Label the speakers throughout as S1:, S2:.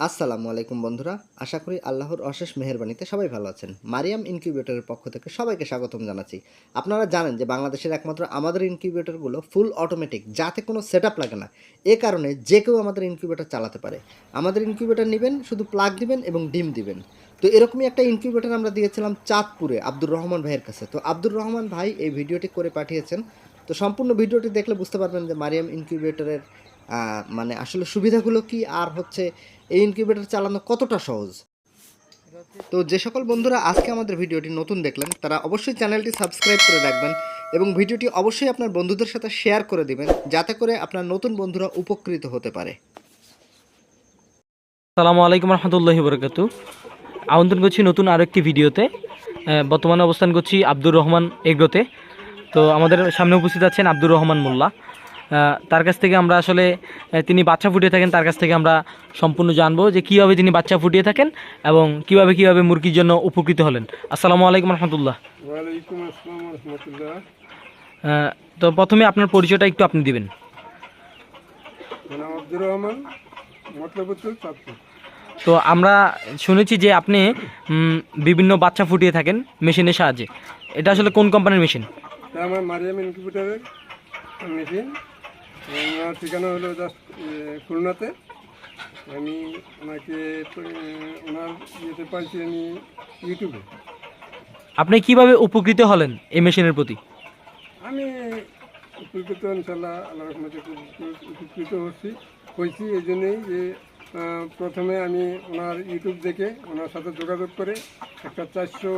S1: আসসালামু আলাইকুম বন্ধুরা, আশা করি আল্লাহর অশেষ মেহেরবানিতে সবাই ভালো আছেন। মারিয়াম ইনকিউবেটরের পক্ষ থেকে সবাইকে স্বাগতম জানাচ্ছি। আপনারা জানেন যে বাংলাদেশের একমাত্র আমাদের ইনকিউবেটরগুলো ফুল অটোমেটিক যাতে কোনো সেট লাগে না। এ কারণে যে কেউ আমাদের ইনকিউবেটর চালাতে পারে। আমাদের ইনকিউবেটর নেবেন, শুধু প্লাগ দিবেন এবং ডিম দিবেন। তো এরকমই একটা ইনকিউবেটর আমরা দিয়েছিলাম চাঁদপুরে আব্দুর রহমান ভাইয়ের কাছে। তো আব্দুর রহমান ভাই এই ভিডিওটি করে পাঠিয়েছেন। তো সম্পূর্ণ ভিডিওটি দেখলে বুঝতে পারবেন যে মারিয়াম ইনকিউবেটরের মানে আসলে সুবিধাগুলো কি? আর হচ্ছে এই ইনকিউবেটর চালানো কতটা সহজ? তো যে সকল বন্ধুরা আজকে আমাদের ভিডিওটি নতুন দেখলেন, তারা অবশ্যই চ্যানেলটি সাবস্ক্রাইব করে রাখবেন এবং ভিডিওটি অবশ্যই আপনার বন্ধুদের সাথে শেয়ার করে দিবেন, যাতে করে আপনার নতুন বন্ধুরা উপকৃত হতে পারে।
S2: সালামু আলাইকুম রহমতুল্লাহি বরকাতু। আমন্ত্রণ করছি নতুন আরও একটি ভিডিওতে বর্তমানে অবস্থান করছি আব্দুর রহমান এগ্রোতে। তো আমাদের সামনে উপস্থিত আছেন আব্দুর রহমান মোল্লা। তার কাছ থেকে আমরা আসলে তিনি বাচ্চা ফুটিয়ে থাকেন তার কাছ থেকে আমরা সম্পূর্ণ জানব যে কীভাবে তিনি বাচ্চা ফুটিয়ে থাকেন এবং কীভাবে কীভাবে মুরগির জন্য উপকৃত হলেন। আসসালামু আলাইকুম রহমতুল্লাহ। তো প্রথমে আপনার পরিচয়টা একটু আপনি দিবেন।
S3: আব্দুর রহমান
S2: তো আমরা শুনেছি যে আপনি বিভিন্ন বাচ্চা ফুটিয়ে থাকেন মেশিনের সাহায্যে। এটা আসলে কোন কোম্পানির মেশিন?
S3: আমার মারিয়াম ইনকিউবেটারের মেশিন। ওনার ঠিকানা হলো জাস্ট খুলনাতে। আমি ওনাকে ওনার ইয়েতে পাইছি আমি ইউটিউবে।
S2: আপনি কীভাবে উপকৃত হলেন এই মেশিনের প্রতি?
S3: আমি উপকৃত ইনশাল্লাহ আল্লাহ রহমতে উপকৃত হচ্ছি হয়েছি এই জন্যেই যে প্রথমে আমি ওনার ইউটিউব দেখে ওনার সাথে যোগাযোগ করে একটা চারশো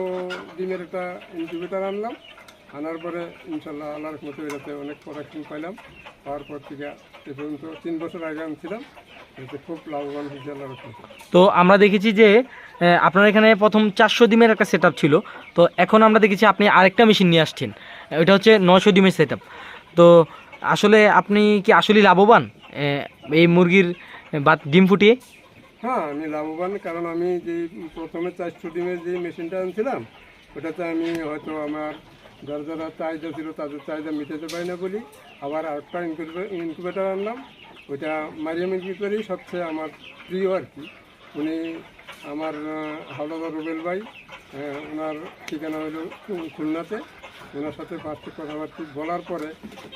S3: ডিমের একটা ইনকিউবেটার আনলাম। আনার পরে ইনশাল্লাহ আল্লাহর রহমতে এটাতে অনেক প্রোডাকশন পাইলাম। পাওয়ার পর থেকে এ পর্যন্ত তিন বছর আগে আনছিলাম এতে খুব লাভবান হয়েছে আল্লাহ
S2: তো আমরা দেখেছি যে আপনার এখানে প্রথম চারশো ডিমের একটা সেট ছিল। তো এখন আমরা দেখেছি আপনি আরেকটা মেশিন নিয়ে আসছেন। এটা হচ্ছে নশো ডিমের সেট তো আসলে আপনি কি আসলেই লাভবান এই মুরগির বা ডিম ফুটিয়ে?
S3: হ্যাঁ আমি লাভবান কারণ আমি যে প্রথমে চারশো ডিমের যে মেশিনটা আনছিলাম ওটাতে আমি হয়তো আমার যারা যারা চাহিদা ছিল তাদের চাহিদা মিটাতে পারি না বলি। আবার আরেকটা ইনকিউবেটার আনলাম। ওইটা মারিয়াম ইনকিউবেটারই সবচেয়ে আমার প্রিয় আর কি। উনি আমার আহ, রুবেল ভাই ওনার ঠিকানা হলো খুলনাতে। ওনার সাথে ফার্স্টে কথাবার্তা বলার পরে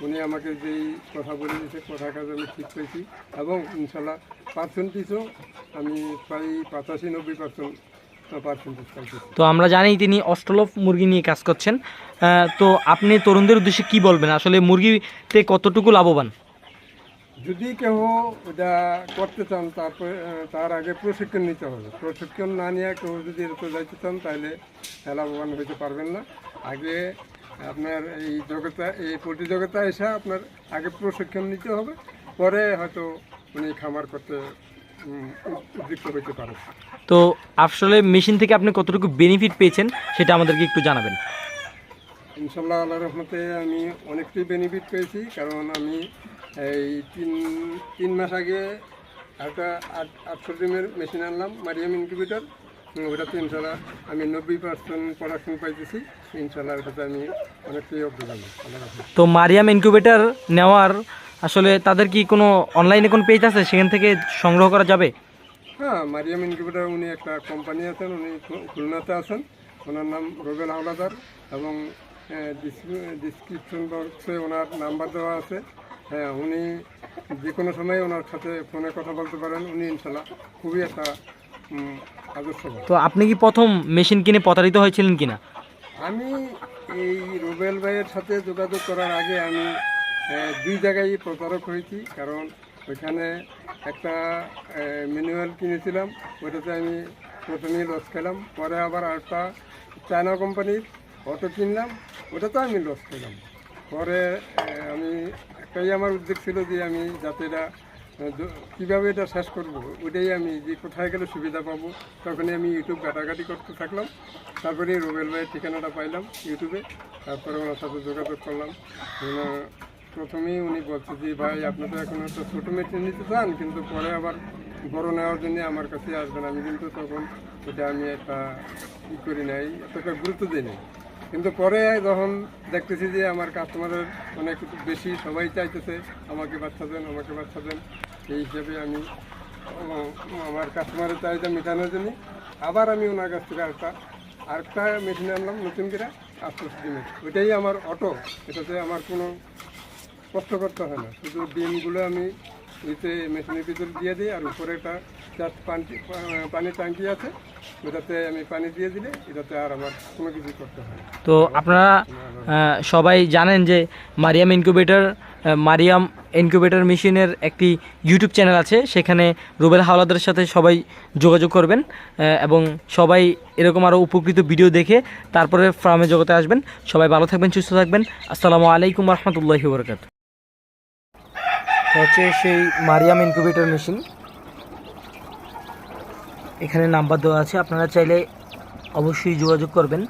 S3: উনি আমাকে যেই কথা বলে দিয়েছে কথা কাজ আমি ঠিক পেয়েছি। এবং ইনশাল্লাহ পার্সেন্টেজও আমি প্রায় পঁচাশি নব্বই পার্সেন্ট
S2: তো আমরা জানি তিনি অস্ট্রলফ মুরগি নিয়ে কাজ করছেন। তো আপনি তরুণদের উদ্দেশ্যে কি বলবেন? আসলে মুরগিতে কতটুকু লাভবান?
S3: যদি কেউ এটা করতে চান, তারপরে তার আগে প্রশিক্ষণ নিতে হবে। প্রশিক্ষণ না নিয়ে কেউ যদি এরকম যাইতে চান, তাহলে লাভবান হতে পারবেন না। আগে আপনার এই জগতে, এই প্রতিযোগিতা এসে আপনার আগে প্রশিক্ষণ নিতে হবে। পরে হয়তো উনি খামার করতে উম, হইতে পারে
S2: তো আসলে মেশিন থেকে আপনি কতটুকু বেনিফিট পেয়েছেন সেটা আমাদেরকে একটু জানাবেন।
S3: ইনশাল্লাহ আল্লাহ রহমতে আমি অনেকটাই বেনিফিট পেয়েছি কারণ আমি এই তিন তিন মাস আগে একটা আট আটশো ডিমের মেশিন আনলাম মারিয়াম ইনকিউবেটার ওটাতে ইনশাল্লাহ আমি নব্বই পার্সেন্ট প্রোডাকশন পাইতেছি। ইনশাল্লাহ ওটাতে আমি অনেকটাই আল্লাহ
S2: তো মারিয়াম ইনকিউবেটর নেওয়ার আসলে তাদের কি কোনো অনলাইনে কোনো পেজ আছে? সেখান থেকে সংগ্রহ করা যাবে?
S3: হ্যাঁ মারিয়াম ইনকিউবেটার উনি একটা কোম্পানি আছেন উনি খুলনাতে আছেন। ওনার নাম রোবেল হাওলাদার এবং ডিসক্রিপশন বক্সে ওনার নাম্বার দেওয়া আছে। হ্যাঁ উনি যে কোনো সময় ওনার সাথে ফোনে কথা বলতে পারেন উনি ইনশাল্লাহ খুবই একটা উম, আদর্শবান
S2: তো আপনি কি প্রথম মেশিন কিনে প্রতারিত হয়েছিলেন কিনা?
S3: আমি এই রুবেল ভাইয়ের সাথে যোগাযোগ করার আগে আমি দুই জায়গায় প্রতারক হয়েছি, কারণ ওইখানে একটা ম্যানুয়াল কিনেছিলাম, ওইটাতে আমি প্রথমেই লস খেলাম, পরে আবার আরেকটা চায়না কোম্পানির অটো কিনলাম, ওটাতে আমি লস খেলাম। পরে আমি একটাই আমার উদ্যোগ ছিল যে আমি যাতে এটা কীভাবে এটা শেষ করব ওটাই আমি যে কোথায় গেলে সুবিধা পাবো, তখনই আমি ইউটিউব ঘাটাঘাটি করতে থাকলাম। তারপরে রুবেল ভাইয়ের ঠিকানাটা পাইলাম ইউটিউবে তারপরে ওনার সাথে যোগাযোগ করলাম। প্রথমেই উনি বলছে যে, ভাই, আপনি তো এখন একটা ছোটো মেশিন নিতে চান, কিন্তু পরে আবার বড় নেওয়ার জন্য আমার কাছে আসবেন। আমি কিন্তু তখন এটা আমি একটা ই করি নাই এতটা গুরুত্ব দিই নাই। কিন্তু পরে যখন দেখতেছি যে, আমার কাস্টমারের অনেক বেশি সবাই চাইতেছে, আমাকে বাচ্চা দেন, আমাকে বাচ্চা দেন। এই হিসেবে আমি আমার কাস্টমারের চাহিদা মেটানোর জন্য আবার আমি ওনার কাছ থেকে আরেকটা আরেকটা মেশিন আনলাম, নতুন করে আটষট্টি মেশিন ওইটাই আমার অটো এটাতে আমার কোনো কষ্ট করতে হয় না। শুধু ডিমগুলো আমি ইতে মেশিনের ভিতরে দিয়ে দিই আর উপরে একটা জাস্ট পানি পানির ট্যাঙ্কি আছে। ওটাতে আমি পানি দিয়ে দিলে এটাতে আর আমার কোনো কিছু করতে হয়
S2: তো আপনারা সবাই জানেন যে মারিয়াম ইনকিউবেটর মারিয়াম ইনকিউবেটর মেশিনের একটি ইউটিউব চ্যানেল আছে। সেখানে রুবেল হাওলাদারের সাথে সবাই যোগাযোগ করবেন এবং সবাই এরকম আরও উপকৃত ভিডিও দেখে তারপরে ফার্মে জগতে আসবেন। সবাই ভালো থাকবেন, সুস্থ থাকবেন। আসসালামু আলাইকুম রহমতুল্লাহি বরকাত হচ্ছে সেই মারিয়াম ইনকিউবেটর মেশিন। এখানে নাম্বার দেওয়া আছে, আপনারা চাইলে অবশ্যই যোগাযোগ করবেন।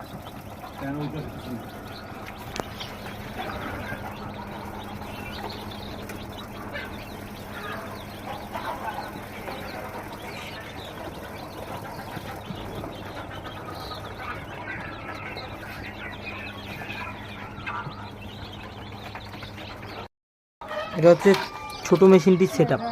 S2: এটা হচ্ছে ছোট মেশিনটির সেট আপ